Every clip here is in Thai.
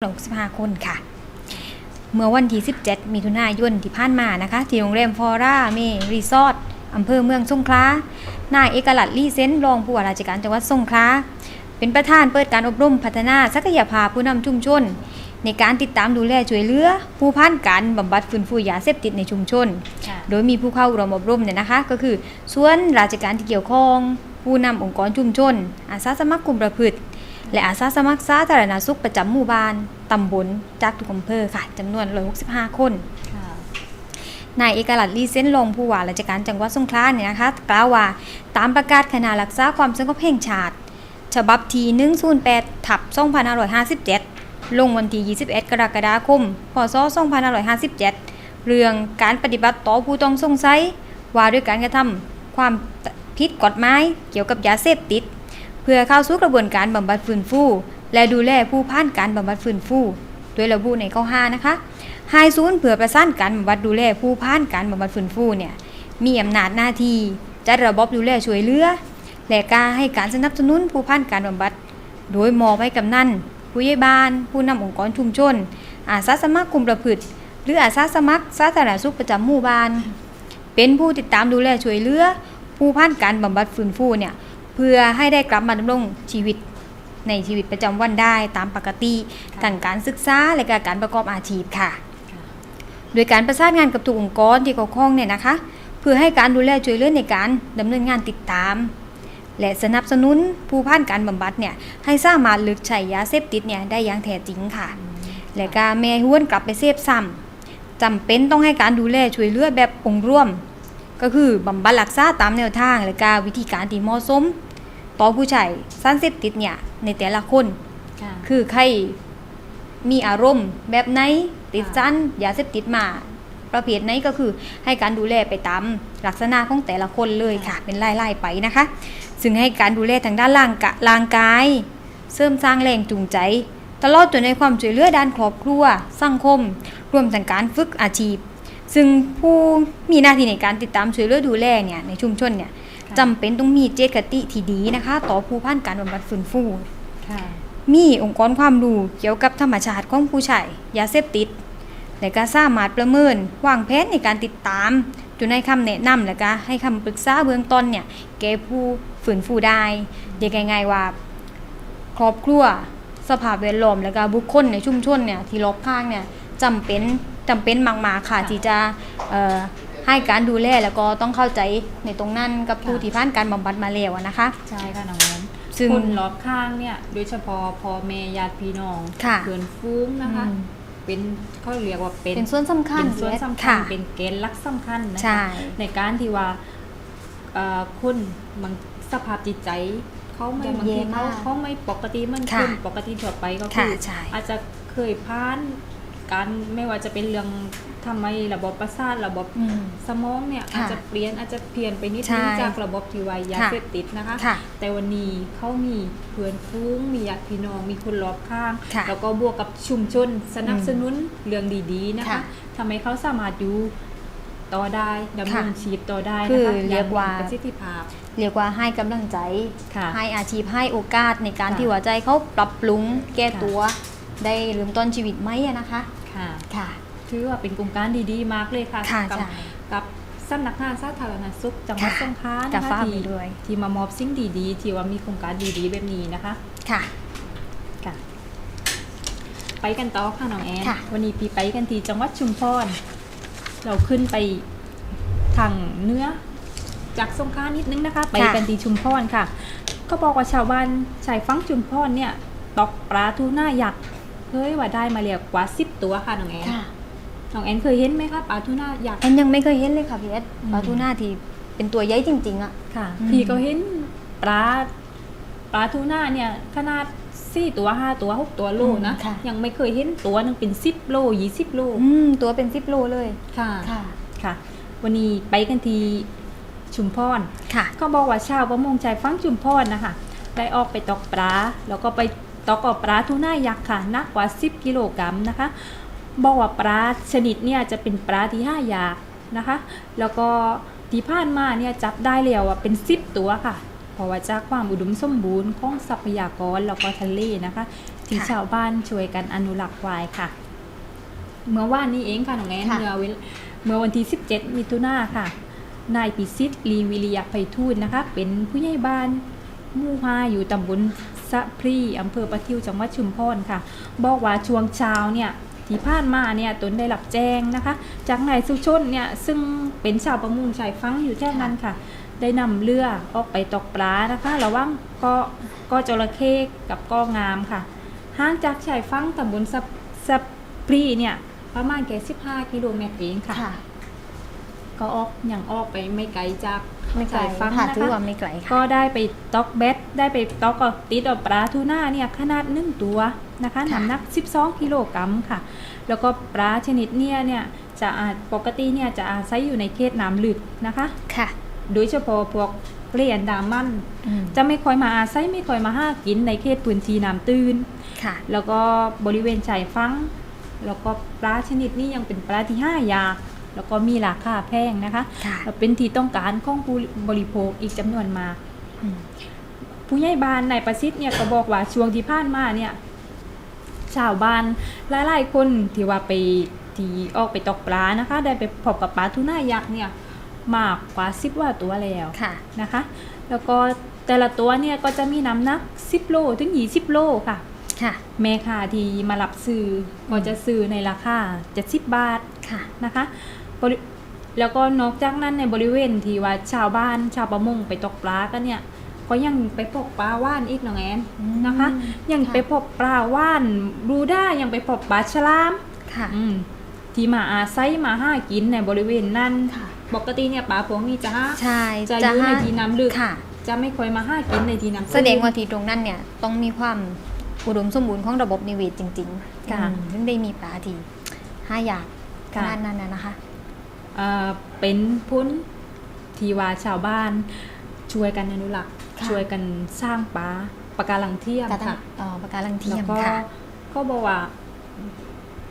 65คนค่ะ เมื่อวันที่ 17 มิถุนายนที่ผ่านมานะคะ ที่โรงแรมฟอร่าเมรีสอร์ทอำเภอเมืองสงขลานายเอกลักษณ์ลี่เซนรองผู้ว่าราชการจังหวัดสงขลาเป็นประธานเปิดการอบรมพัฒนาศักยภาพผู้นำชุมชน ในการติดตามดูแลช่วยเหลือ ผู้ผ่านการบำบัดฟื้นฟูยาเสพติดในชุมชนค่ะโดยมีผู้เข้าร่วมอบรมเนี่ยนะคะ ก็คือส่วนราชการที่เกี่ยวข้อง ผู้นำองค์กรชุมชน อาสาสมัครกลุ่มประพฤติ และอาสาสมัครสาธารณสุขประจำหมู่บ้านตำบลจากทุกอำเภอค่ะจำนวน 165 คนค่ะนายเอกลักษณ์ลีเซนรองผู้ว่าราชการจังหวัดสงขลาเนี่ยนะคะกล่าวว่าตามประกาศคณะรักษาความสงบแห่งชาติ ฉบับที่ 108ทับ2557 ลงวันที่ 21 กรกฎาคม พศ 2557 เรื่องการปฏิบัติต่อผู้ต้องสงสัยว่าด้วยการกระทำความผิดกฎหมายเกี่ยวกับยาเสพติดเพื่อเข้าสู่กระบวนการบำบัดฟื้นฟู และดูแลผู้ผ่านการบำบัดฟื้นฟูโดยระบุในข้อ5นะคะไฮศูนเพื่อประสานการบำบัดดูแลผู้ผ่านการบำบัดฟื้นฟูเนี่ยมีอำนาจหน้าที่จัดระบบดูแลช่วยเหลือและการให้การสนับสนุนผู้ผ่านการบำบัด โดยมอบให้กำนันผู้ใหญ่บ้าน ผู้นำองค์กรชุมชน อาสาสมัครกลุ่มประพฤติ หรืออาสาสมัครสาธารณสุขประจำหมู่บ้าน เป็นผู้ติดตามดูแลช่วยเหลือ ผู้ผ่านการบำบัดฟื้นฟูเนี่ย เพื่อให้ได้กลับมาดำรงชีวิตในชีวิตประจำวันได้ตามปกติทางการศึกษาและก็การประกอบอาชีพค่ะ โดยการประสานงานกับทุกองค์กรที่เกี่ยวข้องเนี่ยนะคะ เพื่อให้การดูแลช่วยเหลือในการดำเนินงานติดตาม และสนับสนุนผู้ผ่านการบำบัดเนี่ยให้สามารถเลิกใช้ยาเสพติดเนี่ยได้อย่างแท้จริงค่ะ และการแม่ห้วนกลับไปเสพซ้ำจำเป็นต้องให้การดูแลช่วยเหลือแบบองค์รวม ก็คือบำบัดรักษาตามแนวทาง และการวิธีการที่เหมาะสม ต่อผู้ใช้สารเสพติดเนี่ยในแต่ละคนค่ะคือใครมีอารมณ์แบบไหนติดสั้นยาเสพติดมา ประเภทไหนก็คือให้การดูแลไปตามลักษณะของแต่ละคนเลยค่ะเป็นไล่ๆไปนะคะ ซึ่งให้การดูแลทางด้านร่างกะร่างกาย เสริมสร้างแรงจูงใจ ตลอดจนในความช่วยเหลือด้านครอบครัวสังคม รวมถึงการฝึกอาชีพ ซึ่งผู้มีหน้าที่ในการติดตามช่วยเหลือดูแลเนี่ยในชุมชนเนี่ยค่ะ จำเป็นต้องมีเจตคติที่ดีนะคะ ต่อผู้ผ่านการบำบัดฟื้นฟูค่ะมีองค์กรความรู้เกี่ยวกับธรรมชาติของผู้ใช้ยาเสพติดและก็สามารถประเมินวางแผนในการติดตามจนให้คำแนะนำและก็ให้คำปรึกษาเบื้องต้นเนี่ยแก่ผู้ฝืนฟูได้เรียกง่ายๆว่า ครอบครัวสภาพแวดล้อมและก็บุคคลในชุมชนเนี่ยที่รอบข้างเนี่ยจำเป็นจำเป็นมากๆค่ะที่จะเอ่อ ให้การดูแลแล้วก็ต้องเข้าใจในตรงนั้นกับผู้ค่ะที่ผ่านการบำบัดมาแล้วอะนะคะ ใช่ค่ะน้องแอนซึ่งคนรอบข้างเนี่ย โดยเฉพาะพ่อแม่ญาติพี่น้องค่ะ เพื่อนฟุ้งนะคะ อืม เป็นเขาเรียกว่าเป็นเป็นส่วนสำคัญเป็นส่วนสำคัญค่ะเป็นเกณฑ์หลักสำคัญนะใช่คะในการที่ว่าเอ่อคนบางสภาพจิตใจเขาไม่ย่ำบางทีแย่เขามากเขาไม่ปกติเหมันค่ะคนปกติทั่วไปก็คืค่ะอใช่อาจจะเคยผ่าน การไม่ว่าจะเป็นเรื่องทำไมระบบประสาทระบบอืมสมองเนี่ยค่ะอาจจะเปลี่ยนอาจจะเพี้ยนไปนิดใช่นึงจากระบบที่วายยาค่ะเสพติดนะคะ ค่ะแต่วันนี้เขามีเพื่อนฟุ้งมีญาติพี่น้องมีคนรอบข้าง ค่ะแล้วก็บวกกับชุมชนสนับสนุนเรื่องดีๆนะคะค่ะทำให้เขาสามารถอยู่ต่อได้ดำเนินค่ะชีพต่อได้คืนะอคะเรียกว่าอประสิทธิภาพ เรียกว่าให้กำลังใจ ค่ะให้อาชีพให้โอกาสในการค่ะที่หัวใจเขาปรับปรุงแก้ค่ะตัว ได้เริ่มต้นชีวิตไหมอะนะคะ ค่ะค่ะ ถือว่าเป็นโครงการดีๆ มากเลยค่ะค่ะกับใช่กับสำนักงานสาธารณสุขจังหวัดค่ะสงขลาจะนะคะฝากที่ไปด้วย ที่มามอบสิ่งดีๆ ที่ว่ามีโครงการดีๆ แบบนี้นะคะ ค่ะ ค่ะ ไปกันต่อค่ะน้องแอนค่ะ วันนี้พี่ไปกันที่จังหวัดชุมพร เราขึ้นไปทางเหนื้อ จากสงขลานิดนึงนะคะ ไปกันที่ชุมพรค่ะ ก็บอกว่าชาวบ้านชายฟังชุมพรเนี่ยตอกปลาทูน่ายักษ์ เฮ้ยว่าได้มาแล้วกว่าสิบตัวค่ะน้องแอนค่ะน้องแอนเคยเห็นไหมคะปลาทูน่ายักษ์แอนยังไม่เคยเห็นเลยค่ะพี่เอสอืมปลาทูน่าที่เป็นตัวใหญ่จริง ๆอะค่ะอืมพี่ก็เห็นปลาปลาทูน่าเนี่ยขนาดสี่ตัวห้าตัวหกตัวโลนะค่ะยังไม่เคยเห็นตัวหนึงเป็นสิบโลยี่สิบโลอืมตัวเป็นซิปโลเลยค่ะค่ะค่ะ วันนี้ไปกันที่ชุมพรค่ะ ก็บอกว่าชาวประมงชายฟังชุมพรนะคะได้ออกไปตกปลาแล้วก็ไป ตกเอาปลาทูน่ายักษ์ค่ะหนักกว่า 10 กิโลกรัมนะคะ บอกว่าปลาชนิดเนี่ยจะเป็นปลาที่ห้ายากนะคะ แล้วก็ที่ผ่านมาเนี่ยจับได้แล้วอะเป็น 10 ตัวค่ะ เพราะว่าจากความอุดมสมบูรณ์ของทรัพยากรแล้วก็ทะเลนะคะ ที่ค่ะชาวบ้านช่วยกันอนุรักษ์ไว้ค่ะ เมื่อว่านนี้เองค่ะน้องแอนค่ะเมื่อเวลเมื่อวันที่ 17 มิถุนาค่ะนายปิสิทธิ์ลีวิริยะไพฑูรย์นะคะ เป็นผู้ใหญ่บ้านหมู่ฮาอยู่ตำบล สะพรีอำเภอประทิวจังหวัดชุมพรค่ะ บอกว่าช่วงเช้าเนี่ยที่ผ่านมาเนี่ยตนได้รับแจ้งนะคะ จากนายสุชนเนี่ยซึ่งเป็นชาวประมงชายฟังอยู่แถวนั้นค่ะ ได้นำเรือออกไปตกปลานะคะระหว่างเกาะเกาะจระเข้กับเกาะงามค่ะห่างจากชายฝั่งตำบลสะสะพรีเนี่ยประมาณแค่15 กิโลเมตรเองค่ะค่ะ ก็ออกอย่างออกไปไม่ไกลจากไม่ไกลชายฝั่งค่ะนะถือคะว่าไม่ไกลค่ะก็ได้ไปตอกเบ็ดได้ไปตอกกับติดเอาปลาทูน่าเนี่ยขนาดหนึ่งตัวนะคะค่ะน้ำหนัก 12 กิโลกรัมค่ะ แล้วก็ปลาชนิดเนี่ยเนี่ยจะอาจปกติเนี่ยจะอาศัยอยู่ในเขตน้ำลึกนะคะค่ะ โดยเฉพาะพวกเปลี่ยนดามันอืมจะไม่ค่อยมาอาศัยไม่ค่อยมาหากินในเขตพื้นที่น้ำตื้นค่ะ แล้วก็บริเวณชายฝั่งแล้วก็ปลาชนิดนี้ยังเป็นปลาที่ห้ายาก แล้วก็มีราคาแพงนะคะค่ะเป็นที่ต้องการของผู้บริโภคอีกจำนวนมากอืมผู้ใหญ่บ้านนายประสิทธิ์เนี่ยก็บอกว่าช่วงที่ผ่านมาเนี่ยชาวบ้านหลายๆคนที่ว่าไปที่ออกไปตกปลานะคะ ได้ไปพบกับปลาทูน่ายักษ์เนี่ยมากกว่าสิบว่าตัวแล้วค่ะนะคะ แล้วก็แต่ละตัวเนี่ยก็จะมีน้ำหนัก10โลถึง20โลค่ะค่ะแม่ค้าที่มารับซื้อก็จะซื้อในราคา70บาท ค่ะนะคะบริแล้วก็นอกจากนั้นในบริเวณที่ว่าชาวบ้านชาวประมงไปตกปลากันเนี่ยก็ยังไปพบปลาว่านอีกน้องแอนนะคะ ยังไปพบปลาว่านบรูด้ายังไปพบปลาฉลามค่ะอืมที่มาอาศัยมาห้ากินในบริเวณนั้นค่ะปกติเนี่ยปลาพวกนี้จะหาใช่จะอยู่ในที่น้ำลึกค่ะจะไม่ค่อยมาห้ากินในที่น้ำตื้นแสดงว่าที่ตรงนั้นเนี่ยต้องมีความอุดมสมบูรณ์ของระบบนิเวศจริงๆค่ะอืมถึงได้มีปลาที่ห้าอย่างข ค่ะนาดนั้นนะนะคะเอ่อเป็นพ้นที่ว่าชาวบ้าน ช่วยกันอนุรักษ์ค่ะช่วยกันสร้างปลาปะการังเทียมกระทั่ค่ะงเอ่อปะการังเทีแล้ยวมก็ค่ะ ก็บอกว่า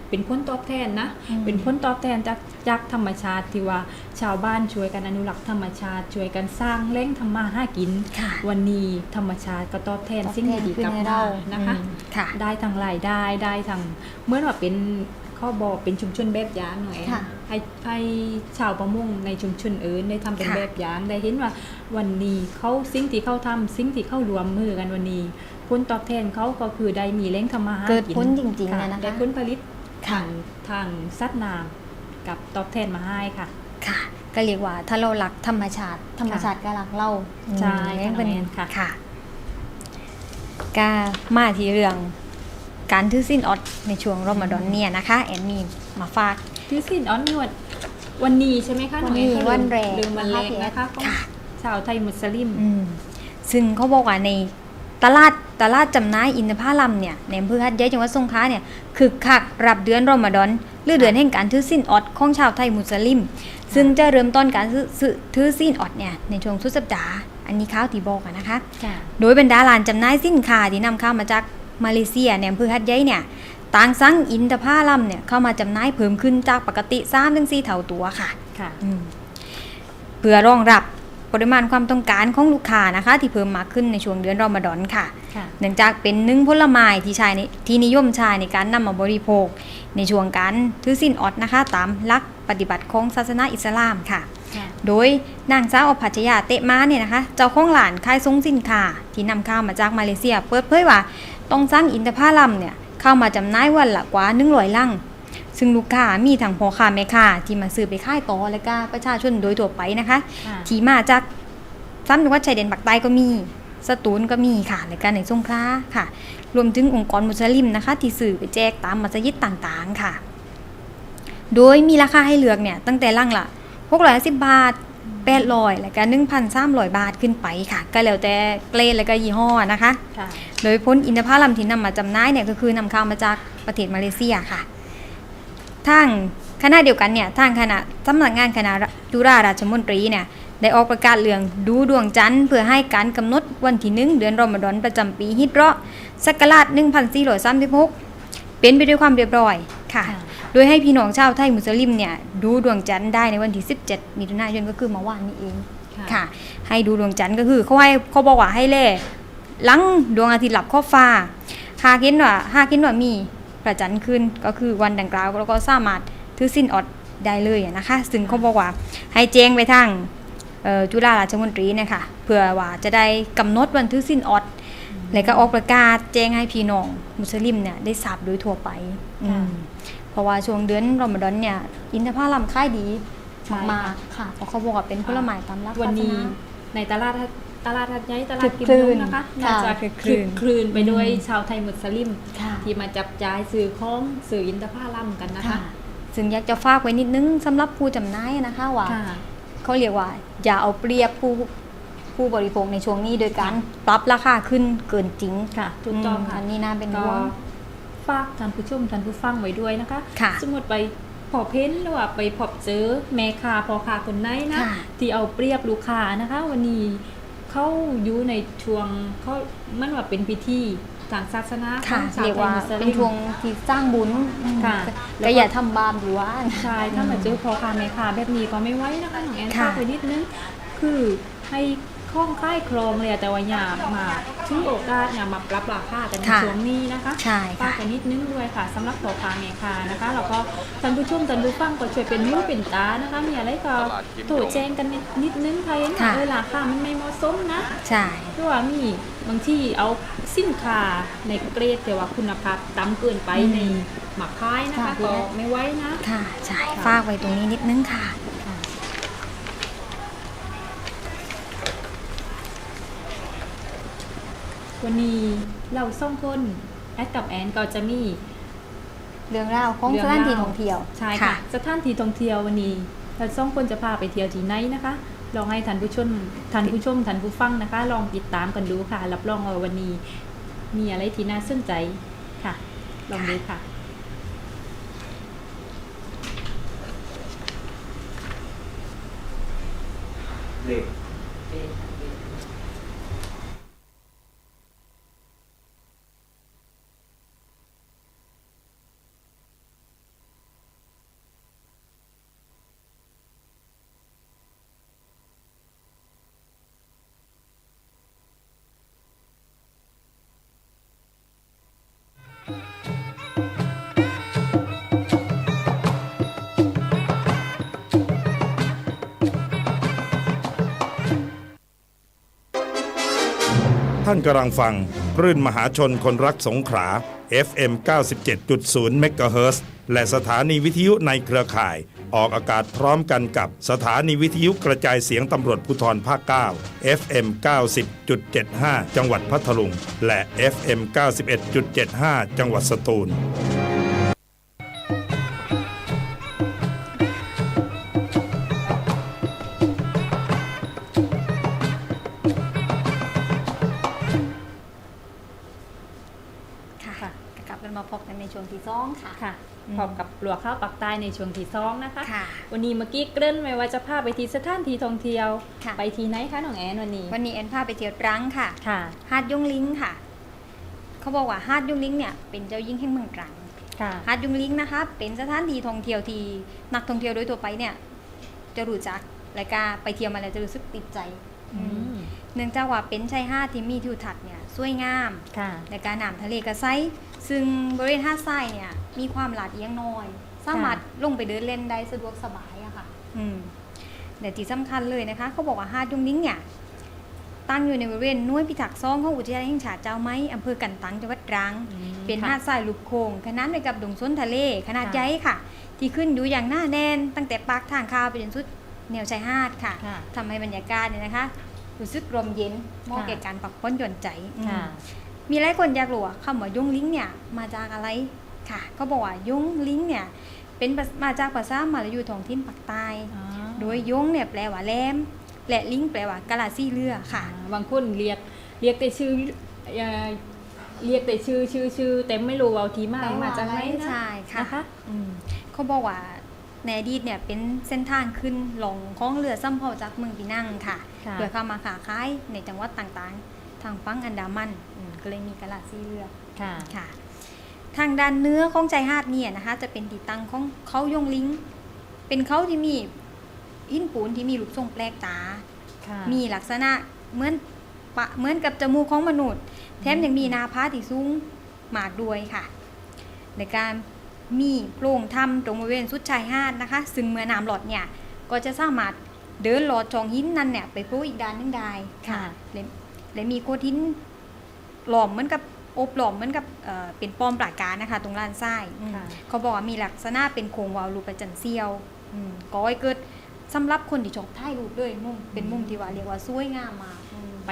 เป็นพ้นตอบแทนนะอืม เป็นพ้นตอบแทนจากจากธรรมชาติที่ว่าชาวบ้านช่วยกันอนุรักษ์ธรรมชาติ ช่วยกันสร้างแหล่งทำมาหากิน ค่ะวันนี้ธรรมชาติก็ตอบแทนสิ่งดีๆกลับมานะคะ อืมค่ะ ได้ทางรายได้ได้ทางเหมื่อนว่าเป็น ข้อบอกเป็นชุมชนแบบอย่างหน่อยค่ะให้ให้ชาวประมงในชุมชนอื่นได้ทำเป็นค่ะ แบบอย่างได้เห็นว่าวันนี้เขาสิ่งที่เขาทำสิ่งที่เขารวมมือกันวันนี้ผลตอบแทนเขาก็คือได้มีแหล่งทำมาหาเกิดกินผลจริงๆค่ะเลยนะคะ ได้ผลผลิตค่ะ ทางทางสัตว์น้ำกับตอบแทนมาให้ค่ะ ค่ะก็เรียกว่าถ้าเราหลักธรรมชาติ ธรรมชาติก็หลักเราใช่อืมค่ะเป็นน้องแอนค่ะ ค่ะก็มาที่เรื่อง การถือสิ้นอดในช่วงรอมฎอนเนี่ยนะคะแอนมีมาฝากที่สิ้นออนนวดวันนี้ใช่ไหมคะวันนี้องแอวันแรกลืมวันแรกนะคะนะคะของค่ะชาวไทยมุสลิมอืมซึ่งเขาบอกว่าในตลาดตลาดจำหน่ายอินทผลัมเนี่ยในอำเภอหัดใหญ่จังหวัดสงขลาเนี่ยคือคักรับเดือนรอมฎอนหรือเดือนแห่งการถือสิ้นอดของชาวไทยมุสลิม ซึ่งจะเริ่มต้นการถือถือถือสิ้นอดเนี่ยในช่วงสุดสัปดาห์อันนี้ข้าวที่บอกอะนะคะค่ะโดยบรรดาร้านจำหน่ายสินค้าที่นำเข้ามาจาก มาเลเซียในอำเภอหัดใหญ่เนี่ยต่างสั่งอินทผลัมเนี่ยเข้ามาจำหน่ายเพิ่มขึ้นจากปกติ3-4เท่าตัวค่ะค่ะอืมเพื่อรองรับปริมาณความต้องการของลูกค้านะคะ ที่เพิ่มมากขึ้นในช่วงเดือนรอมฎอนค่ะค่ะเนื่องจากเป็นหนึ่งผลไม้ที่ใช้ในที่นิยมใช้ในการนำมาบริโภค ในช่วงการถือศีลอดนะคะ ตามหลักปฏิบัติของศาสนาอิสลามค่ะค่ะ โดยนางสาวอภัชยาเตะมาเนี่ยนะคะ เจ้าของร้านขายทรงสินค้าที่นำเข้ามาจากมาเลเซีย เปิดเผยว่า ต้องสร้างอินทผลัมเนี่ยเข้ามาจำหน่ายวันละกว่า100ลังซึ่งลูกค้ามีทั้งพ่อค้าแม่ค้าที่มาซื้อไปขายต่อและก็ประชาชนโดยทั่วไปนะคะะที่มาจากซ้ำจังหวัดชายแดนภาคใต้ก็มีสตูลก็มีค่ะและก็ในสงขลาค่ะ รวมถึงองค์กรมุสลิมนะคะ ที่สื่อไปแจกตามมัสยิดต่างๆค่ะ โดยมีราคาให้เลือกเนี่ยตั้งแต่ลังละ610 บาท 800และก็1,300 บาทขึ้นไปค่ะ ก็แล้วแต่เกรดและก็ยี่ห้อนะคะ ค่ะโดยพ้นอินทผลัมที่นำมาจำหน่ายเนี่ยก็คือนำเข้ามาจากประเทศมาเลเซียค่ะทางคณะเดียวกันเนี่ยทางคณะสำนักงานคณะจุฬาราชมนตรีเนี่ยได้ออกประกาศเรื่องดูดวงจันทร์เพื่อให้การกำหนดวันที่หนึ่งเดือนรอมฎอนประจำปีฮิจเราะห์ศักราช1436เป็นไปด้วยความเรียบร้อยค่ะ ค่ะ โดยให้พี่น้องชาวไทยมุสลิมเนี่ยดูดวงจันทร์ได้ในวันที่ 17มิถุนายนก็คือเมื่อวานนี้เองค่ะ ให้ดูดวงจันทร์ก็คือเขาให้เขาบอกว่าให้เล่หลังดวงอาทิตย์หลับขอบฟ้าหากเห็นว่าหากเห็นว่ามีประจันทร์ขึ้นก็คือวันดังกล่าวแล้วก็สามารถถือสินอดได้เลยอะนะคะ ซึ่งเขาบอกว่าให้แจ้งไปทางเอ่อจุฬาราชมนตรีเนะคะเพื่อว่าจะได้กำหนดวันถือสินอดแล้วก็ออกประกาศแจ้งให้พี่น้องมุสลิมเนี่ยได้ทราบโดยทั่วไปอืมเพ ราะว่าช่วงเดือนรอมฎอนเนี่ยอินทผลัมขายดีใช่มากๆค่ะเพราะเขาบอกว่าเป็นผลไม้ตามรักวันนี้ศาสา ในตลาดทัดตลาดทัดใหญ่ตลาคึดกกินคลื่นนมนะคะค่ะน่าจะคึคลึกกคคลื่ลื่นนไปด้วยชาวไทยมุสลิม ค่ะ ที่มาจับจ่ายซื้อของซื้ออินทผลัมกันนะคะค่ะซึ่งอยากจะฝากไว้นิดนึงสำหรับผู้จำหน่ายนะคะว่าค่ะเขาเรียกว่า อย่าเอาเปรียบผู้ผู้บริโภคในช่วงนี้โดยการปรับราคาขึ้นเกินจริงค่ะถูกต้องมค่ะอันนี้น่าเป็นก็ห่วง ฝากท่านผู้ชมท่านผู้ฟังไว้ด้วยนะคะค่ะสมมติไปพอเพ้นหรือว่าไปพบเจอแม่ค้าพอค้าคนไหนนะ ค่ะที่เอาเปรียบลูกค้านะคะ วันนี้เขาอยู่ในช่วงเขามันว่าเป็นพิธีทางศาสนาขค่ะองชาวเรียกไทยว่ามุสเป็ลินมช่วงที่สร้างบุญค่ะ ก็อย่าทำบาปหรือว่า ใช่ถ้ามาเจอพอค้าแม่ค้าแบบนี้ก็ไม่ไหวนะคะน้องแอนค่ะ ฝากไว้นิดนึง คือให้ คล่องคล้ายคลองเลยอะแต่ว่าอย่ามาถึงโอกาสอย่ามาปรับราคากันในค่ะช่วงนี้นะคะใช่ฝากค่ะกันนิดนึงด้วยค่ะสำหรับพ่อค้าแม่ค้านะคะแล้วก็ท่านผู้ชมท่านผู้ฟังก็ช่วยเป็นหูเป็นตานะคะ มีอะไรก็โทรแจ้งกันนิดนิดนึงใครเห็นว่าค่ะเออราคามันไม่เหมาะสมนะ ใช่หรือว่ามีบางที่เอาสินค้าในเกรดแต่ว่าคุณภาพต่ำเกินไปในหมักค้ายนะคะก็ไม่ไหวนะ ค่ะใช่ฝากไว้ตรงนี้นิดนึงค่ะ วันนี้เราส่งคนแอดกับแอนก็จะมี เรื่องราวของเรื่สองถานราวที่ท่องเที่ยวใช่ค่ะ สถานที่ท่องเที่ยววันนี้ เราส่งคนจะพาไปเที่ยวที่ไหนนะคะ ลองให้ท่านผู้ชมท่านผู้ชมท่านผู้ฟังนะคะ ลองติดตามกันดูค่ะ รับรองว่าวันนี้ มีอะไรที่น่าสนใจค่ะ ลองดูค่ะเด็ก ท่านกำลังฟังคลื่นมหาชนคนรักสงขลา FM 97.0 MHz และสถานีวิทยุในเครือข่าย ออกอากาศพร้อมกันกับสถานีวิทยุกระจายเสียงตำรวจภูธรภาค 9 FM 90.75 จังหวัดพัทลุง และ FM 91.75 จังหวัดสตูล ค่ะ ค่ะ กลับกันมาพบกันในช่วงที่สองค่ะ ค่ะอืม พร้อมกับปลัวข้าวปักใต้ในช่วงที่สองนะคะ ค่ะ วันนี้เมื่อกี้เกริ่นไว้ว่าจะพาไปที่สถานที่ท่องเที่ยว ค่ะ ไปที่ไหนคะน้องแอนวันนี้ วันนี้แอนพาไปเที่ยวตรังค่ะ ค่ะ หาดยงลิงค่ะ เขาบอกว่าหาดยงลิงเนี่ยเป็นเจ้ายิ่งแห่งเมืองตรัง ค่ะ หาดยงลิงนะคะ เป็นสถานที่ท่องเที่ยวที่นักท่องเที่ยวโดยทั่วไปเนี่ย จะรู้จักและก็ไปเที่ยวมาแล้วจะรู้สึกติดใจอืมเนื่องจากว่าเป็นชายหาดที่มีทิวทัศน์เนี่ยสวยงามค่ะและการน้ำทะเลกระไซซึ่งบริเวณหาดทรายเนี่ยมีความลาดเอียงน้อย สามารถลงไปเดินเล่นได้สะดวกสบายอะค่ะ อืมแต่ที่สำคัญเลยนะคะเขาบอกว่าหาดยงลิงเนี่ยตั้งอยู่ในบริเวณหน่วยพิทักษ์ซ่องของอุทยานแห่งชาติเจ้าไม้อำเภอกันตังจังหวัดตรัง อืมเป็นค่ะหาดทรายลูกโคงขนานไปกับดงส้นทะเลขนาดค่ะ ใหญ่ค่ะ ที่ขึ้นอยู่อย่างหน้าแน่นตั้งแต่ปากทางเข้าวไปจนสุดแนวชายหาดค่ะ ค่ะ ทำให้บรรยากาศเนี่ยนะคะ รู้สึกลมเย็นเหมาะค่ะแก่การพักผ่อนหย่อนใจอืมค่ะมีหลายคนอยากรู้ว่าคำว่ายงลิงเนี่ยมาจากอะไรค่ะเขาบอกว่ายงลิงเนี่ยเป็นภามาจากภาษามาลายูท้องถิ่นภาคใต้อ๋อโดยยงเนี่ยแปลว่าแหลมและลิงแปลว่ากะลาซี่เรือค่ะบางคนเรียกเรียกแต่ชื่อเอ่อเรียกแต่ชื่อชื่อชื่อแต่ไม่รู้ว่าเอาที่มามาจากไหนนะใช่ค่ะนะคะอืมเขาบอกว่า ในอดีตเนี่ยเป็นเส้นทางขึ้นลงของเรือซ้ำเผาจากเมืองปีนังค่ะค่ะ เพื่อเข้ามาขาขายในจังหวัดต่างๆ ทางฝั่งอันดามันอืมก็เลยมีกะลาซี่เรือ ค่ะ ค่ะทางด้านเนื้อของใจหาดเนี่ยนะคะ จะเป็นที่ตั้งของเขายงลิง เป็นเขาที่มีหินปูนที่มีรูปทรงแปลกตา ค่ะมีลักษณะเหมือนปะเหมือนกับจมูกของมนุษย์ แถมยังมีหนาผาที่สูงมากด้วยค่ะ ในการ มีโปร่งถ้ำตรงบริเวณสุดชายหาดนะคะ ซึ่งเมื่อน้ำหลอดเนี่ยก็จะสามารถเดินหลอดจองหินนั่นเนี่ยไปโผล่อีกด้านหนึงได้ค่ะค่ะ และและมีโคดหินหลอมเหมือนกับโอบหลอมเหมือนกับเอ่อเป็นป้อมปราการนะคะ ตรงลานทรายอืมค่ะ เขาบอกว่ามีลักษณะเป็นโครงวาล์วรูปประจันทร์เซียวอืมก็ให้เกิดสำหรับคนที่ชอบถ่ายรูปเลยมุมเป็นมุมที่ว่าเรียกว่าสวยงามมากอืมไป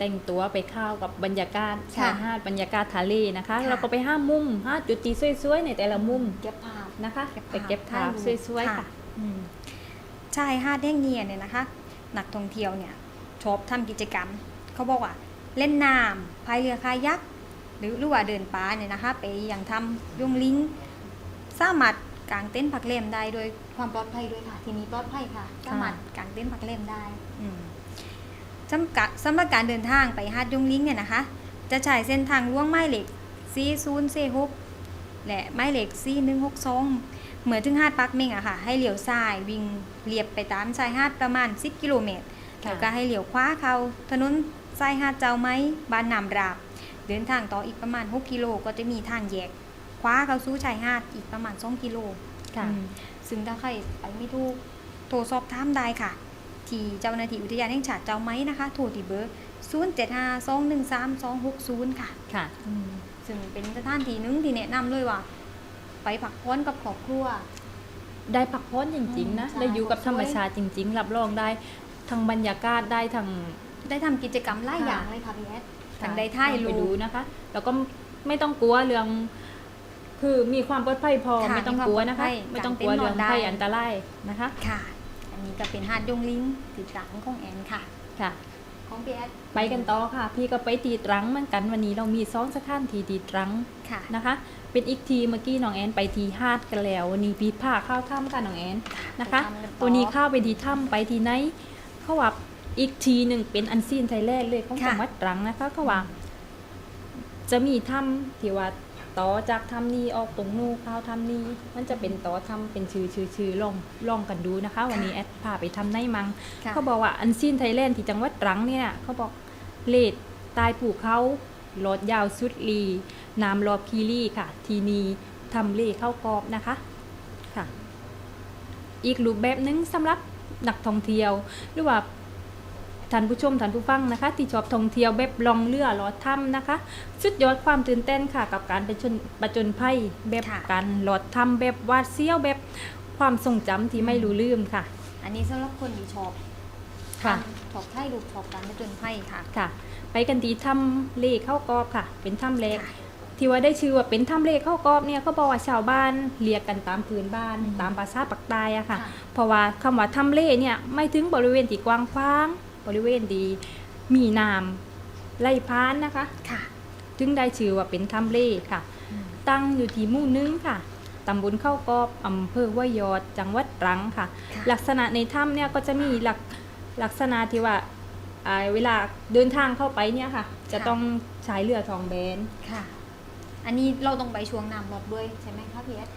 แต่งตัวไปเข้ากับบรรยากาศค่ะชายหาดบรรยากาศทะเลนะคะค่ะเราก็ไปห้ามุมห้าจุดที่สวยๆในแต่ละมุมเก็บภาพนะคะเก็บภาพไปเก็บภาพถ่ายรูปสวยๆค่ะอืมชายหาดแห่งเนียเนี่ยนะคะ นักท่องเที่ยวเนี่ยชอบทำกิจกรรม เขาบอกว่าเล่นน้ำพายเรือคายักหรือหรือว่าเดินป่าเนี่ยนะคะ ไปอย่างทำยงลิงสามารถกางเต็นท์พักเล่มได้โดยความปลอดภัยด้วยค่ะ ที่นี้ปลอดภัยค่ะ สามารถกางเต็นท์พักเล่มได้อืม สำกัดสำหรับการเดินทางไปหาดยงลิงเนี่ยนะคะ จะใช้เส้นทางล่วงไม้เหล็กซีซูนเซฮกและไม้เหล็กซีหนึ่งหกสองเหมือนถึงหาดปักเมงอะค่ะ ให้เลี้ยวซ้ายวิ่งเรียบไปตามชายหาดประมาณ 10 กิโลเมตรค่ะแล้วก็ให้เลี้ยวขวาเข้าถนนชายหาดเจ้าไม้บ้านนามราบ เดินทางต่ออีกประมาณ 6 กิโลก็จะมีทางแยกขวาเข้าสู่ชายหาดอีกประมาณ 2 กิโลค่ะอืมซึ่งถ้าใครไปไม่ถูกโทรสอบถามได้ค่ะ ที่เจ้าหน้าที่อุทยานแห่งชาติเจ้าไม้นะคะ โทรที่เบอร์ 0 7 5 2 1 3 2 6 0 ค่ะค่ะซึ่งเป็นสถานที่หนึงที่แนะนำเลยว่า ไปพักผ่อนกับครอบครัว ได้พักผ่อนจริงๆนะอืมใช่ได้อยู่กับครบถ้วนธรรมชาติจริง ๆ รับรองได้ทั้งบรรยากาศได้ทั้ง ได้ทำกิจกรรมหลายอย่างเลยค่ะพี่แอดทางได้ถ่ายลองรูไปดูปนะคะ แล้วก็ไม่ต้องกลัวเรื่อง คือมีความปลอดภัยพอค่ะไม่ต้องกลัวนะคะ มีความปลอดภัยไม่ต้องกลัวกางเต็นท์เรื่องนอนได้ภัยอันตรายนะคะ ค่ะอั นนี้ก็เป็นหาดยงลิงติดหลังของแอนค่ะ ค่ะ ของพี่แอดไปกันต่อค่ะ พี่ก็ไปตีตรังเหมือนกันวันนี้เรามีซ้อนสถานที่ตีตรังค่ะนะคะ เป็นอีกทีเมื่อกี้น้องแอนไปทีฮาดกันแล้ววันนี้พี่พาเข้าถ้ำค่ะน้องแอนนะคะไปทำกันต่อวันนี้เข้าไปที่ถ้ำไปที่ไหนเขาว่าอีกทีหนึ่งเป็นอันซีนไทยแลนด์เลยของค่ะจังหวัดตรังนะคะเขาว่าจะมีถ้ำที่ว่า ต่อจากถ้ำนี้ออกตรงนู้นเข้าถ้ำนี้ มันจะเป็นต่อถ้ำเป็นชื่อชื่อชื่อลองลองกันดูนะคะ วันนี้แอดพาไปทำในมังค่ะเขาบอกว่าอันซีนไทยแลนด์ที่จังหวัดตรังเนี่ยเขาบอกเลดตายผูเขาลอดยาวสุดลีน้ำรอบคีรีค่ะ ทีนี้ทำเลเข้ากรอบนะคะค่ะ อีกรูปแบบหนึงสำหรับนักท่องเที่ยวหรือว่า ท่านผู้ชมท่านผู้ฟังนะคะ ที่ชอบท่องเที่ยวแบบลองเรือลอดถ้ำนะคะ สุดยอดความตื่นเต้นค่ะ กับการไปชนประจนภัยแบบค่ะ การลอดถ้ำแบบหวาดเสียวแบบความทรงจำที่ไม่รู้ลืมค่ะ อันนี้สำหรับคนที่ชอบค่ะ ชอบถ่ายรูปชอบการไปจนภัยค่ะ ค่ะ ไปกันที่ถ้ำเลเข้ากอบค่ะ เป็นถ้ำเล็กค่ะ ที่ว่าได้ชื่อว่าเป็นถ้ำเลเข้ากอบเนี่ยเขาบอกว่าชาวบ้านเรียกกันตามพื้นบ้าน อืมตามภาษาปักใต้อะค่ะ ค่ะ เพราะว่าคำว่าถ้ำเลเนี่ยไม่ถึงบริเวณที่กว้างขวาง บริเวณดีมีน้ำไหลพานนะคะค่ะถึงได้ชื่อว่าเป็นถ้ำเลค่ะ ตั้งอยู่ที่หมู่หนึงค่ะตำบลเข้ากอบอำเภอห้วยยอดจังหวัดตรังค่ะค่ะ ลักษณะในถ้ำเนี่ยก็จะมีหลักลักษณะที่ว่าอ่าเวลาเดินทางเข้าไปเนี่ยค่ะ จะค่ะ ต้องใช้เรือทองแบน ค่ะ อันนี้เราต้องไปช่วงน้ำรอบด้วยใช่ไหมคะพี่แอด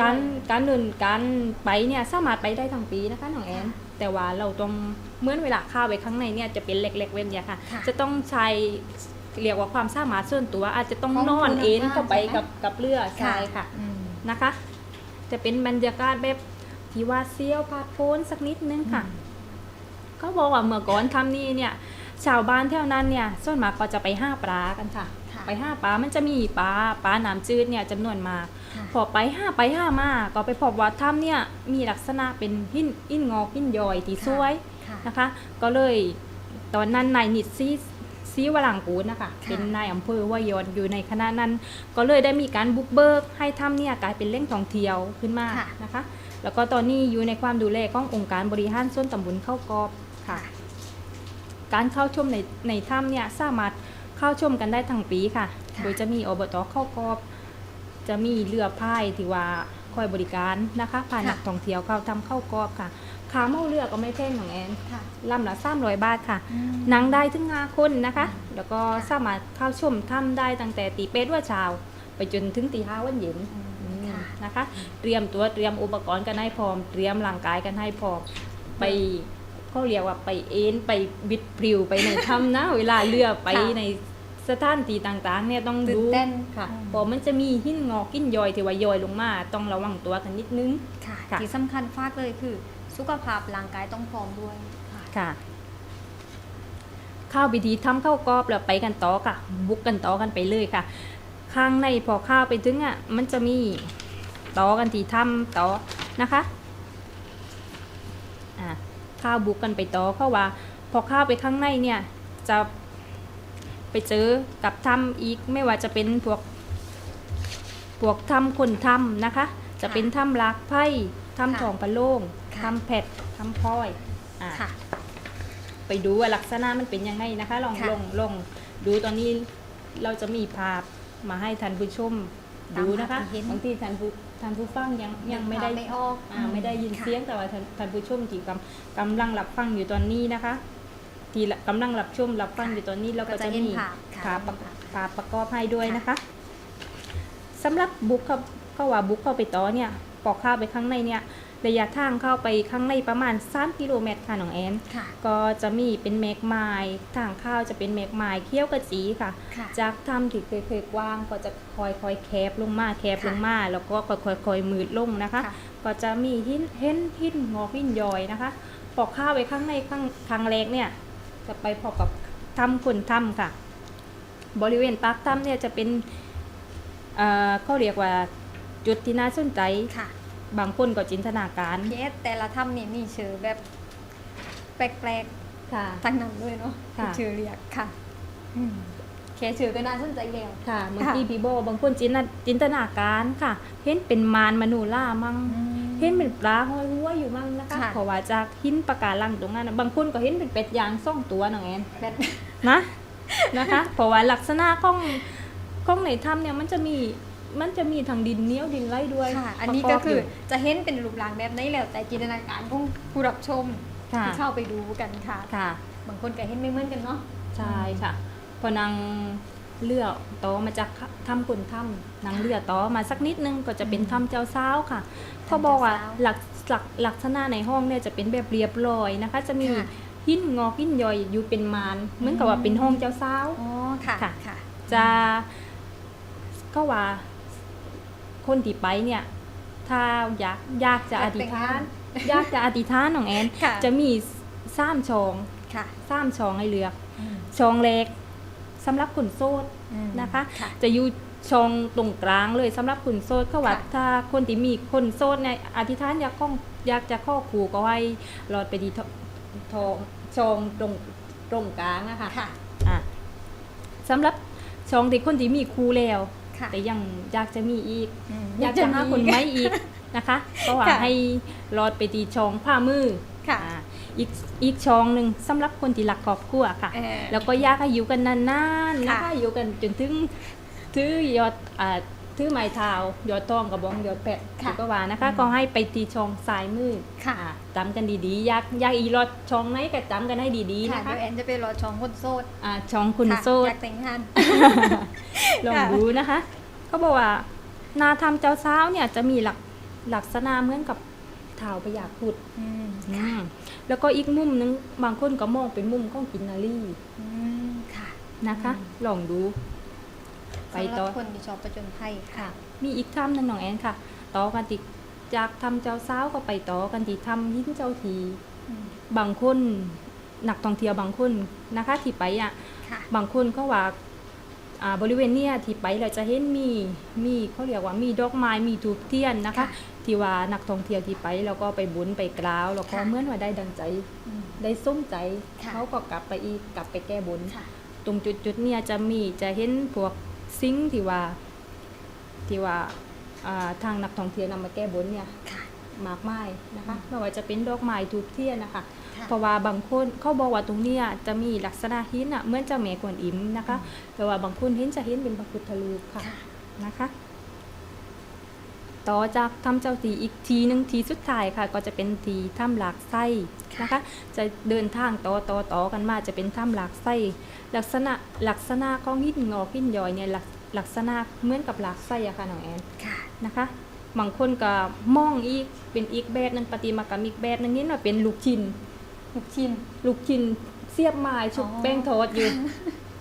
การการเดินการไปเนี่ยสามารถไปได้ทั้งปีนะคะน้องแอนค่ะแต่ว่าเราต้องเหมื่อนเวลาเข้าไปข้างในเนี่ยจะเป็นเล็กๆเว้นเนี่ยค่ะ ค่ะจะต้องใช้เรียกว่าความสามารถส่วนตัว อาจจะต้องของนอนคุณเอ็นภาพเข้าไปใช่ไหม กับกับเรือใช่ค่ะ อืม นะคะ จะเป็นบรรยากาศแบบที่ว่าเซียวพาดโพนสักนิดนึงค่ะเขาบอกว่าเมื่อก่อนทำนี่เนี่ย ชาวบ้านแถวนั้นเนี่ย ส่วนมากก็จะไปห้าปลากันค่ะ ค่ะไปห้าปลามันจะมีปลาปลาน้ำจืดเนี่ยจำนวนมาก ค่ะพอไปห้าไปห้ามา ก็ไปพบว่าถ้ำเนี่ยมีลักษณะเป็นหินหินงอกหินย้อยที่สวยค่ะ นะคะ ก็เลยตอนนั้นนายนิดซีซีวลังกูลนะคะ ค่ะ เป็นนายอำเภอว่ายอนอยู่ในคณะนั้น ก็เลยได้มีการบุกเบิกให้ถ้ำเนี่ยกลายเป็นแหล่งท่องเที่ยวขึ้นมาค่ะนะคะ แล้วก็ตอนนี้อยู่ในความดูแลขององค์การบริหารส่วนตำบลเข้ากอบค่ะ การเข้าชมในในถ้ำเนี่ยสามารถ เข้าชมกันได้ทั้งปีค่ะค่ะ โดยจะมีอบตเข้ากอบ จะมีเรือพายที่ว่าคอยบริการนะคะพานักท่องเที่ยวเข้าทำเข้ากอบค่ะขาเมาเรือก็ไม่แพงของแอนค่ะลำละสามร้อยบาทค่ะอืมนั่งได้ถึงห้าคนนะคะอืมแล้วก็ค่ะสามารถเข้าชมถ้ำได้ตั้งแต่ตีเป็ดว่าเช้าไปจนถึงตีห้าวันเย็นอืมค่ะนะคะ เตรียมตัวเตรียมอุปกรณ์กันให้พร้อม เตรียมร่างกายกันให้พร้อม ไปเขาเรียกว่าไปเอ็นไปบิดพริวไปในถ้ำนะ เวลาเรือไปค่ะใน สถานที่ต่างๆเนี่ยต้องตื่ดูนเต้นค่ะอืมเพราะมันจะมีหินงอกหินย่อยที่ว่าย่อยลงมา ต้องระวังตัวกันนิดนึง ค่ะ ค่ะ ที่สำคัญฟากเลยคือ สุขภาพร่างกายต้องพร้อมด้วยค่ะ ค่ะ ข้าวพิธีทำข้าวกรอบแล้วไปกันต่อค่ะ บุกกันต่อกันไปเลยค่ะ ข้างในพอข้าวไปถึงอะมันจะมีต่อกันที่ทำต่อนะคะอ่าข้าวบุกกันไปต่อเพราะว่า พอข้าวไปข้างในเนี่ยจะ ไปเจอกับถ้ำอีกไม่ว่าจะเป็นพวกพวกถ้ำคนถ้ำนะคะ จะเป็นถ้ำลักไพ่ถ้ำค่ะทองปลาโล่งค่ะถ้ำแผดถ้ำพลอยอ่าค่ะไปดูว่าลักษณะมันเป็นยังไงนะคะ ลองค่ะลองลองดูตอนนี้เราจะมีภาพมาให้ท่านผู้ชมตามดูนะคะภาพที่เห็นบางทีท่านผู้ท่านผู้ฟังยังยังไม่ได้ไม่ออกอ่าไม่ได้ยินค่ะเสียงแต่ว่าท่านท่านผู้ชมที่กำกำลังรับฟังอยู่ตอนนี้นะคะ ที่ละกำลังรับชมรับฟังอยู่ตอนนี้เราก็ก็จะจะเห็นมีภาพค่ะภาพประเห็นภาพภาพประกอบให้ด้วยนะคะสำหรับบุกเข้าก็ว่าบุกเข้าไปต่อเนี่ยปอกข้าวไปข้างในเนี่ยระยะทางเข้าไปข้างในประมาณ 3 กิโลเมตรค่ะน้องแอนค่ะก็จะมีเป็นเมกไม้ทางข้าวจะเป็นเมกไม้เคี้ยวกระจีค่ะค่ะจากทำที่เคยเคยกว้างก็จะคอยคอยแคบลงมาแคบค่ะลงมา แล้วก็ค่อยค่อยค่อยมืดลงนะคะค่ะก็จะมีหินเห็นหินงอกหินย้อยนะคะ ปอกข้าวไปข้างในข้างทางแรกเนี่ย จะไปพอกับถ้ำคนถ้ำค่ะ บริเวณปากถ้ำเนี่ยจะเป็นเอ่อเขาเรียกว่าจุดที่น่าสนใจค่ะ บางคนก็จินตนาการพีเอสแต่ละถ้ำนี่มีชื่อแบบแปลกค่ะๆทั้งนั้นด้วยเนาะค่ะชื่อเรียกค่ะอืมแค่ชื่อก็น่าสนใจแล้วค่ะบางค่ะทีพี่โบบางคนจินตนาจินตนาการค่ะ เห็นเป็นมารมโนูล่ามั่ง เห็นเป็นปลาห้อยหัวอยู่มั่งนะคะค่ะ เพราะว่าจากหินปะการังตรงนั้นน่ะบางคนก็เห็นเป็นเป็ดยางซ่องตัวน้องแอนแบบนะ นะคะเพราะว่าลักษณะของของในถ้ำเนี่ยมันจะมีมันจะมีทางดินเหนี้ยวดินไหลด้วยค่ะ อันนี้ประก็บคืออยู่จะเห็นเป็นรูปร่างแบบนี้แล้ว แต่จินตนาการของผู้รับชมค่ะที่เข้าไปดูกันค่ะ ค่ะบางคนก็เห็นไม่เหมือนกันเนาะ ใช่ค่ะพอนาง เลือกต่อมาจากถ้ำคนถ้ำนางเลือกต่อมาสักนิดนึงก็จะเป็นอืมถ้ำเจ้าสาวค่ะเขาบอกว่าถ้ำเจ้าสาวหลักหลักลักษณะในห้องเนี่ยจะเป็นแบบเรียบร้อยนะคะ จะมีค่ะหินงอกหินย่อยอยู่เป็นมานเหมือนกับว่าเป็นห้องเจ้าสาวอ๋อค่ะค่ะค่ะ จะก็ว่าคนที่ไปเนี่ยถ้าอยากอยากจะอธิษฐานอยากจะอธิษฐานน้องแอนค่ะจะมีสามชองค่ะสามชองให้เลือกอืมชองเล็ก สำหรับคนโสดอืมนะคะค่ะจะอยู่ชองตรงกลางเลยสำหรับคนโสดเขาว่าค่ะถ้าคนที่มีคนโสดเนี่ยอธิษฐานอยากข้องอยากจะข้อขู่ก็ให้รอดไปดีททองชองตรงตรงกลางนะคะค่ะอะสำหรับชองที่คนที่มีครูแล้วค่ะแต่ยังอยากจะมีอีกมอยากจะหาคนไหมอีกนะคะ ก็ว่าค่ะให้รอดไปดีชองผ้ามือค่ะ อะอีกอีกชองหนึ่งสำหรับคนที่รักครอบครัวค่ะเออแล้วก็อยากให้อยู่กันนานๆนะคะค่ะอยู่กันจนถึงถือยอดอ่าถือไม้เท้ายอดทองกับบองยอดแปดค่ะก็ว่านะคะอืมก็ให้ไปตีชองซ้ายมือค่ะอ่าจำกันดีๆอยากอยากอีรอดชองไหนก็จำกันให้ดีๆค่ะนะคะเดี๋ยวแอนจะไปรอชองคนโสดอ่าชองคุณค่ะโซอดยากแต่งงานลองค่ะดูนะคะเขาบอกว่านาทำเจ้าสาวเนี่ยจะมีหลักลักษณะเหมือนกับเท้าพญาครุดอืมอืม แล้วก็อีกมุมนึงบางคนก็มองเป็นมุมของกินนารีอืมค่ะนะคะอืมลองดู ไปสำหต่รัอบคนที่ชอบประจนภัยค่ะค่ะ มีอีกถ้ำหนึ่งน้องแอนค่ะ ต่อกันติจากทำเจ้าสาวก็ไปต่อกันที่ทำหินเจ้าทีอืมบางคนนักท่องเที่ยวบางคนนะคะที่ไปอะค่ะบางคนก็ว่าอ่า บริเวณเนี้ยที่ไปเราจะเห็นมีมีเขาเรียกว่ามีดอกไม้มีทูบเทียนนะคะ ค่ะที่ว่านักท่องเที่ยวที่ไปแล้วก็ไปบุญไปกล่าวแล้วก็ค่ะเหมื่อนว่าได้ดังใจอืมได้ส้มใจค่ะ เขาก็กลับไปอีกกลับไปแก้บนค่ะ ตรงจุดจุดๆเนี่ยจะมีจะเห็นพวกซิงค์ที่ว่าที่ว่าอ่าทางนักท่องเที่ยวนำมาแก้บนเนี่ยค่ะ มากมายนะคะไม่ว่าจะเป็นดอกไม้ทูบเทียนนะคะค่ะ เพราะว่าบางคนเขาบอกว่าตรงเนี้ยจะมีลักษณะหินอะเหมือนเจ้าแม่กวนอิมนะคะ แต่ว่าบางคนเห็นจะเห็นเป็นพระพุทธรูปค่ะค่ะนะคะ ต่อจากถ้ำเจ้าทีอีกทีหนึ่งทีสุดท้ายค่ะ ก็จะเป็นทีถ้ำหลากไส้นะคะ จะเดินทางต่อต่อต่อกันมาจะเป็นถ้ำหลากไส้ลักษณะลักษณะของหินงอกหินย้อยเนี่ยลักลักษณะเหมือนกับหลากไส้อะค่ะน้องแอนค่ะนะคะบางคนก็มองอีกเป็นอีกแบบหนึงปฏิมากรรมอีกแบบหนึงนี่ว่าเป็นลูกชิ้น ลูกชิ้นลูกชิ้นเสียบไม้ชุบอ๋อ แป้งทอดอยู่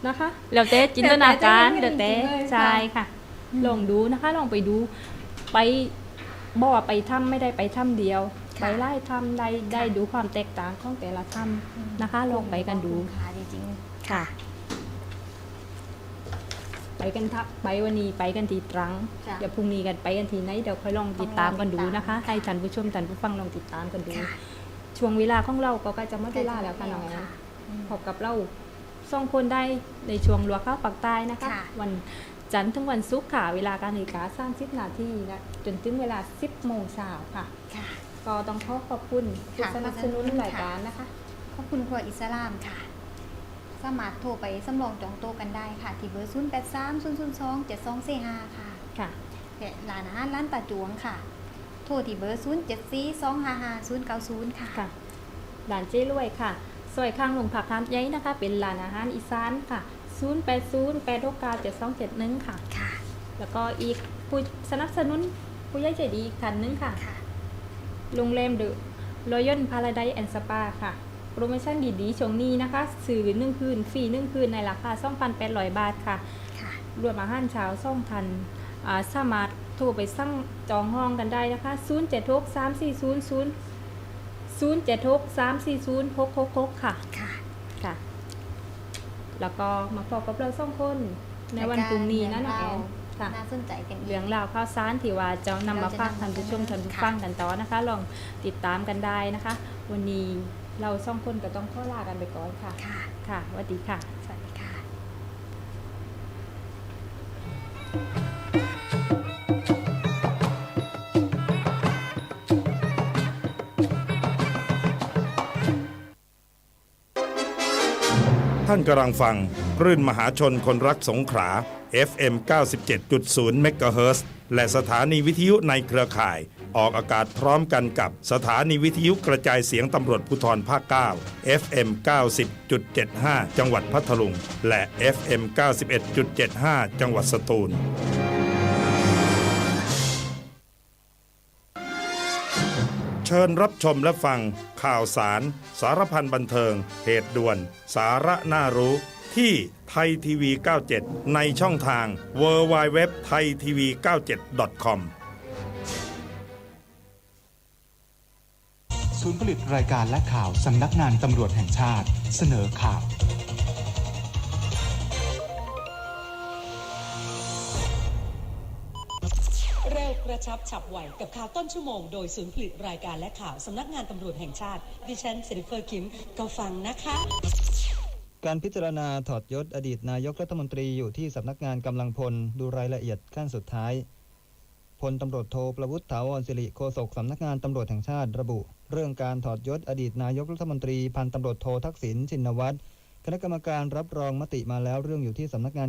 นะคะ แล้วแต่จินตนาการแล้เดี๋ยววแต่แต่จริงๆเลยค่ะใช่ค่ะ ลองดูนะคะลองไปดูไปบอกว่าไปถ้ำไม่ได้ไปถ้ำเดียวค่ะไปไล่ถ้ำได้ได้ค่ะดูความแตกต่างของแต่ละถ้ำนะคะลองไปกันดู ค่ะจริงๆค่ะ ไปกันทับไปวันนี้ไปกันที่ตรังค่ะ เดี๋ยวพรุ่งนี้กันไปกันที่ไหนเดี๋ยวค่อยลองติดตามกันดูนะคะต้องลองติดตามให้ท่านผู้ชมท่านผู้ฟังลองติดตามกันดู ค่ะ ช่วงเวลาของเราก็ใกล้จะหมดเวลาแล้วค่ะน้องแอนอืมพบกับเราสองคนได้ในช่วงรัวข้าวปักใต้นะคะค่ะวันจันทร์ถึงวันศุกร์ค่ะ เวลาการนาฬิกาสามสิบนาทีนะจนถึงเวลา10โมงเช้าค่ะค่ะ ก็ต้องขอขอบคุณผู้ค่ะสนับสนุนขอบคุณค่ะรายการนะคะ ขอบคุณครัวอิสลามค่ะ สามารถโทรไปสำรองจองโต๊ะกันได้ค่ะ ที่เบอร์ 0 8 3 0 0 2 7 2 4 5 ค่ะ ค่ะและร้านอาหารร้านตาจวงค่ะโทรที่เบอร์0 7 4 2 5 5 0 9 0 ค่ะค่ะร้านเจ้รวยค่ะซอยข้างลงผักทานยัยนะคะ เป็นร้านอาหารอีสานค่ะ 0 8 0 8 6 9 7 2 7 1 ค่ะ ค่ะ แล้วก็อีกผู้สนับสนุนผู้ใหญ่ใจดีอีกท่านหนึงค่ะ ค่ะ โรงแรมเดอะรอยัลพาราไดแอนด์สปาค่ะ โปรโมชั่นดีๆช่วงนี้นะคะ สื่อหนึ่งคืนฟรีหนึ่งคืนในราคา2,800 บาทค่ะ ค่ะ รวมอาหารเช้าส่องพันอ่าสามารถ โทรไปสั่งจองห้องกันได้นะคะ 0 7 6 3 4 0 0 0 7 6 3 4 0 6 6 6 ค่ะ ค่ะ ค่ะ แล้วก็มาพบกับเราสองคน ในวันพรุ่งนี้นะน้องแอนค่ะน่าสนใจกันอีกเรื่องราวข่าวสารที่ว่าจะนำมาฝากท่านผู้ชมท่านผู้ฟังกันต่อนะคะ ลองติดตามกันได้นะคะ วันนี้เราสองคนก็ต้องขอลากันไปก่อนค่ะ ค่ะค่ะสวัสดีค่ะ สวัสดีค่ะ ท่านกำลังฟังคลื่นมหาชนคนรักสงขลา FM 97.0 MHz และสถานีวิทยุในเครือข่าย ออกอากาศพร้อมกันกับสถานีวิทยุกระจายเสียงตำรวจภูธรภาค 9 FM 90.75 จังหวัดพัทลุง และ FM 91.75 จังหวัดสตูล เชิญรับชมและฟัง ข่าวสาร สารพันบันเทิง เหตุด่วน สาระน่ารู้ ที่ไทยทีวี 97 ในช่องทาง w w w t h a i t v 9 7 com ศูนย์ผลิตรายการและข่าวสำนักงานตำรวจแห่งชาติ เสนอข่าว ระชับฉับไวกับข่าวต้นชั่วโมง โดยศูนย์ผลิตรายการและข่าวสำนักงานตำรวจแห่งชาติดิฉันเซนิเฟอร์คิมก็ฟังนะคะการพิจารณาถอดยศอดีตนายกรัฐมนตรีอยู่ที่สำนักงานกำลังพลดูรายละเอียดขั้นสุดท้าย พลตำรวจโทประวุฒิถาวรสิริโฆษกสำนักงานตำรวจแห่งชาติระบุ เรื่องการถอดยศอดีตนายกรัฐมนตรีพันตำรวจโททักษิณชินวัตรคณะกรรมการรับรองมติมาแล้วเรื่องอยู่ที่สำนักงาน